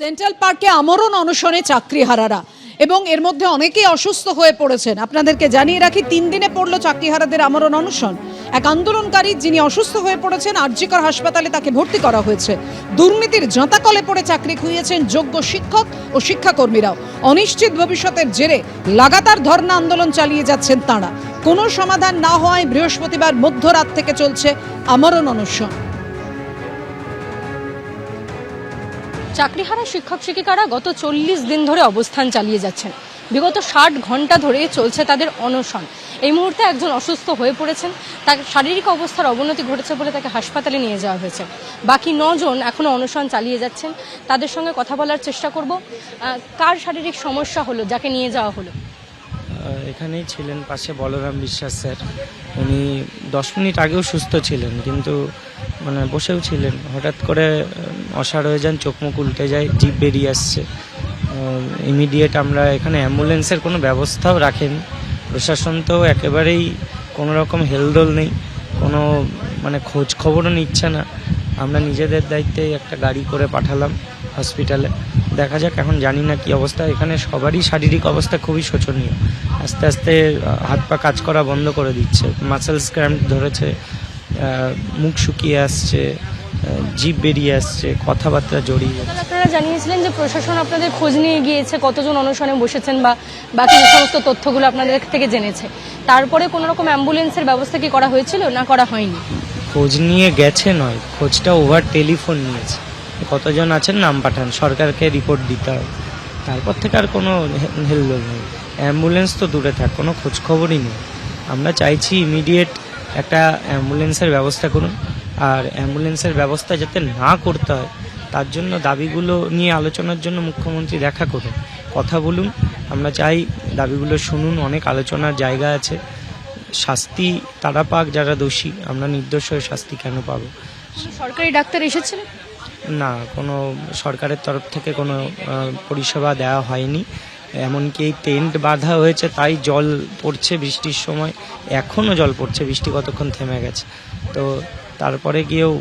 Central পার্কে আমরণ অনশনে চাকরিহারারা এবং এর মধ্যে অনেকেই অসুস্থ হয়ে পড়েছেন। আপনাদেরকে জানিয়ে রাখি, তিন দিনে পড়ল চাকরিহারাদের আমরণ অনশন। এক আন্দোলনকারী যিনি অসুস্থ হয়ে পড়েছেন, আরজিকর হাসপাতালে তাকে ভর্তি করা হয়েছে। দুর্নীতির জাঁতাকলে পড়ে চাকরি খুইয়েছেন যোগ্য শিক্ষক ও শিক্ষাকর্মীরাও। অনিশ্চিত ভবিষ্যতের জেরে লাগাতার ধর্ণা আন্দোলন চালিয়ে যাচ্ছেন তাঁরা। কোনো সমাধান না হওয়ায় বৃহস্পতিবার মধ্যরাত থেকে চলছে আমরণ অনশন। চাকরিহারা শিক্ষক শিক্ষিকারা গত চল্লিশ দিন ধরে অবস্থান চালিয়ে যাচ্ছেন। বিগত ষাট ঘণ্টা ধরে চলছে তাদের অনশন। এই মুহূর্তে একজন অসুস্থ হয়ে পড়েছেন। তার শারীরিক অবস্থার অবনতি ঘটেছে বলে তাকে হাসপাতালে নিয়ে যাওয়া হয়েছে। বাকি নজন এখনও অনশন চালিয়ে যাচ্ছেন। তাদের সঙ্গে কথা বলার চেষ্টা করব। কার শারীরিক সমস্যা হলো? যাকে নিয়ে যাওয়া হলো? এখানেই ছিলেন পাশে বলরাম বিশ্বাস স্যার। উনি দশ মিনিট আগেও সুস্থ ছিলেন, কিন্তু মানে বসেও ছিলেন। হঠাৎ করে অসাড় হয়ে যান, চোখ মুখ উল্টে যায় জিভ বেরিয়ে আসছে। ইমিডিয়েট আমরা এখানে অ্যাম্বুলেন্সের কোনো ব্যবস্থাও রাখেন। প্রশাসন তো একেবারেই কোনো রকম হেলদোল নেই, কোনো মানে খোঁজ খবরও নিচ্ছে না। আমরা নিজেদের দায়িত্বে একটা গাড়ি করে পাঠালাম হসপিটালে। দেখা যাক, এখন জানি না কি অবস্থা। এখানে সবারই শারীরিক অবস্থা খুবই শোচনীয়। আস্তে আস্তে হাত পা কাজ করা বন্ধ করে দিচ্ছে। মাসেলস ক্র্যাম্প ধরেছে মুখ শুকিয়ে আসছে। জিভ বেরিয়ে আসছে কথাবার্তা জড়িয়ে যাচ্ছে। আপনারা জানিয়েছিলেন যে প্রশাসন আপনাদের খোঁজ নিয়ে গিয়েছে কতজন অনশনে বসেছেন বা বাকি যে সমস্ত তথ্যগুলো আপনাদের থেকে জেনেছে। তারপরে কোনো রকম অ্যাম্বুলেন্সের ব্যবস্থা কি করা হয়েছিল না করা হয়নি? খোঁজ নিয়ে গেছে নয় খোঁজটা ওভার টেলিফোন নিয়েছে। কতজন আছেন নাম পাঠান সরকারকে রিপোর্ট দিতে হয় তারপর থেকে আর কোনো হেলদোল নেই। অ্যাম্বুলেন্স তো দূরে থাক কোনো খোঁজখবরই নেই। আমরা চাইছি ইমিডিয়েট একটা অ্যাম্বুলেন্সের ব্যবস্থা করুন। আর অ্যাম্বুলেন্সের ব্যবস্থা যাতে না করতে হয় তার জন্য দাবিগুলো নিয়ে আলোচনার জন্য মুখ্যমন্ত্রী দেখা করুন। কথা বলুন আমরা চাই দাবিগুলো শুনুন অনেক আলোচনার জায়গা আছে। শাস্তি তারা পাক যারা দোষী আমরা নির্দোষ হয়ে শাস্তি কেন পাবো? সরকারি ডাক্তার এসেছিলেন? না কোনো সরকারের তরফ থেকে কোনো পরিষেবা দেওয়া হয়নি। এমনকি এই টেন্ট বাঁধা হয়েছে তাই জল পড়ছে বৃষ্টির সময়। এখনও জল পড়ছে বৃষ্টি কতক্ষণ থেমে গেছে? তো তারপরে গিয়েও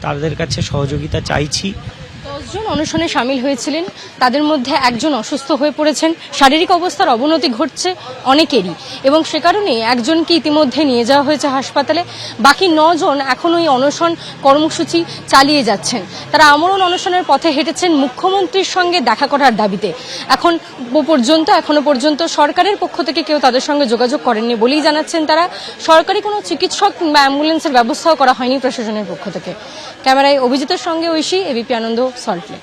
তাদের কাছে সহযোগিতা চাইছি। দশজন অনশনে সামিল হয়েছিলেন। তাদের মধ্যে একজন অসুস্থ হয়ে পড়েছেন। শারীরিক অবস্থার অবনতি ঘটছে অনেকেরই এবং সে কারণে একজনকে ইতিমধ্যে নিয়ে যাওয়া হয়েছে হাসপাতালে। বাকি নজন এখন ওই অনশন কর্মসূচি চালিয়ে যাচ্ছেন। তারা আমরণ অনশনের পথে হেঁটেছেন মুখ্যমন্ত্রীর সঙ্গে দেখা করার দাবিতে। এখন পর্যন্ত, এখনও পর্যন্ত সরকারের পক্ষ থেকে কেউ তাদের সঙ্গে যোগাযোগ করেননি বলেই জানাচ্ছেন তারা। সরকারি কোনো চিকিৎসক কিংবা অ্যাম্বুলেন্সের ব্যবস্থাও করা হয়নি প্রশাসনের পক্ষ থেকে। ক্যামেরায় অভিজিতের সঙ্গে ঐশী, এবিপি আনন্দ। সল্টলেক।